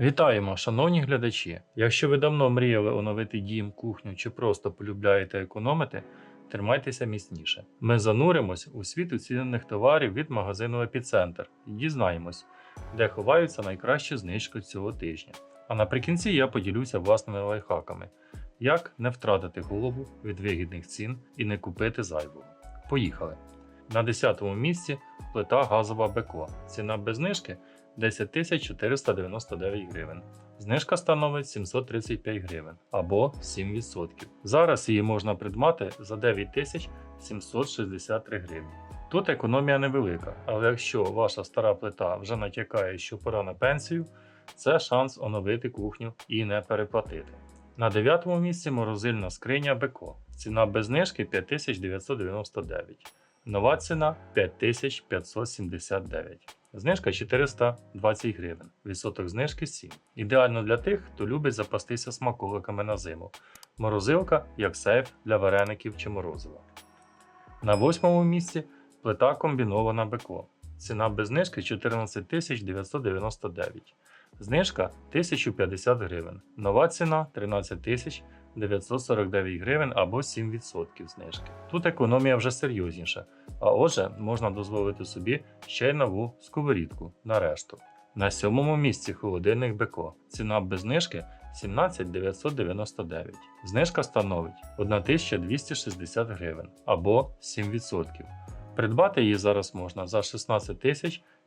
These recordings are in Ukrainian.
Вітаємо, шановні глядачі! Якщо ви давно мріяли оновити дім, кухню чи просто полюбляєте економити, тримайтеся міцніше. Ми зануримось у світ оцінених товарів від магазину Епіцентр і дізнаємось, де ховаються найкращі знижки цього тижня. А наприкінці я поділюся власними лайфхаками, як не втратити голову від вигідних цін і не купити зайвого. Поїхали! На 10-му місці плита газова Беко. Ціна без знижки 10 499 гривень. Знижка становить 735 гривень або 7%. Зараз її можна придбати за 9 763 гривні. Тут економія невелика, але якщо ваша стара плита вже натякає, що пора на пенсію, це шанс оновити кухню і не переплатити. На 9 місці морозильна скриня Беко. Ціна без знижки 5999. Нова ціна 5579. Знижка 420 гривень. Відсоток знижки 7. Ідеально для тих, хто любить запастися смаколиками на зиму. Морозилка як сейф для вареників чи морозива. На восьмому місці плита комбінована Беко. Ціна без знижки 14 999. Знижка 1050 гривень. Нова ціна 13 949 гривень або 7% знижки. Тут економія вже серйозніша, а отже, можна дозволити собі ще й нову сковорідку на решту. На сьомому місці холодильник Беко. Ціна без знижки 17 999. Знижка становить 1260 гривень або 7%. Придбати її зараз можна за 16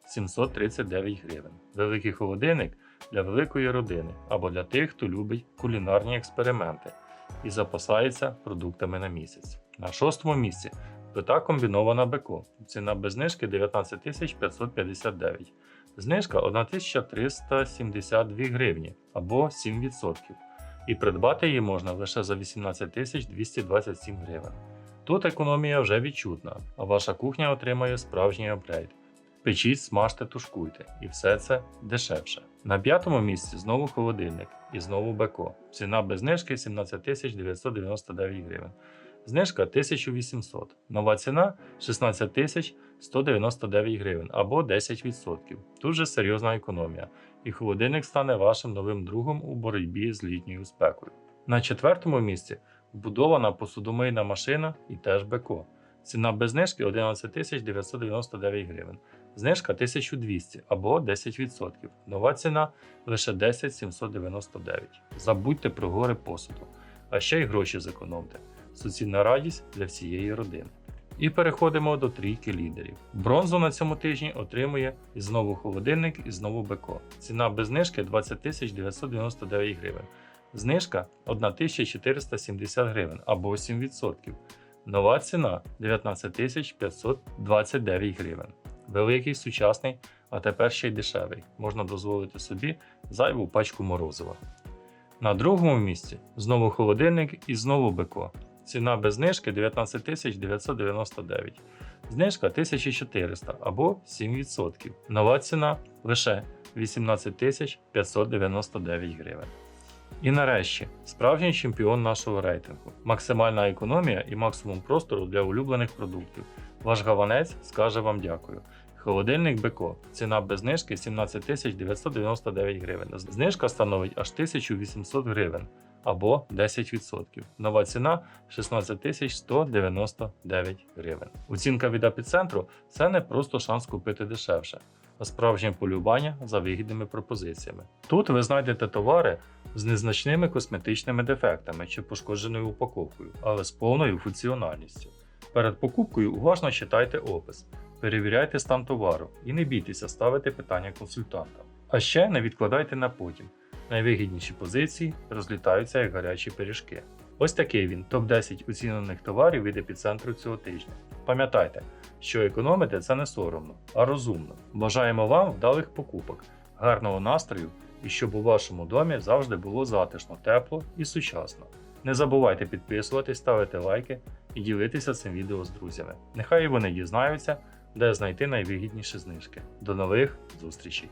739 гривень. Великий холодильник для великої родини або для тих, хто любить кулінарні експерименти і запасається продуктами на місяць. На шостому місці плита комбінована Беко. Ціна без знижки 19 559. Знижка 1372 гривні або 7%. І придбати її можна лише за 18 227 гривень. Тут економія вже відчутна, а ваша кухня отримає справжній апгрейд. Печіть, смажте, тушкуйте, і все це дешевше. На п'ятому місці знову холодильник і знову Беко. Ціна без знижки 17 999 гривень. Знижка 1800. Нова ціна 16 199 гривень або 10%. Тут же серйозна економія, і холодильник стане вашим новим другом у боротьбі з літньою спекою. На четвертому місці вбудована посудомийна машина і теж Беко. Ціна без знижки 11 999 гривень. Знижка 1200 або 10%. Нова ціна лише 10 799. Забудьте про гори посуду, а ще й гроші зекономте. Суцільна радість для всієї родини. І переходимо до трійки лідерів. Бронзу на цьому тижні отримує і знову холодильник, і знову Беко. Ціна без знижки 20 999 гривень. Знижка 1470 гривень або 7%. Нова ціна 19 529 гривень. Великий, сучасний, а тепер ще й дешевий. Можна дозволити собі зайву пачку морозива. На другому місці знову холодильник і знову Беко. Ціна без знижки 19 999. Знижка 1400 або 7%. Нова ціна лише 18 599 гривень. І нарешті, справжній чемпіон нашого рейтингу. Максимальна економія і максимум простору для улюблених продуктів. Ваш гаванець скаже вам дякую. Холодильник Беко. Ціна без знижки 17 999 гривень. Знижка становить аж 1800 гривень або 10%. Нова ціна 16 199 гривень. Оцінка від епіцентру це не просто шанс купити дешевше, а справжнє полюбання за вигідними пропозиціями. Тут ви знайдете товари з незначними косметичними дефектами чи пошкодженою упаковкою, але з повною функціональністю. Перед покупкою уважно читайте опис, перевіряйте стан товару і не бійтеся ставити питання консультантам. А ще не відкладайте на потім. Найвигідніші позиції розлітаються як гарячі пиріжки. Ось такий він топ-10 оцінених товарів від епіцентру цього тижня. Пам'ятайте, що економити це не соромно, а розумно. Бажаємо вам вдалих покупок, гарного настрою і щоб у вашому домі завжди було затишно, тепло і сучасно. Не забувайте підписуватись, ставити лайки і ділитися цим відео з друзями. Нехай вони дізнаються, де знайти найвигідніші знижки. До нових зустрічей!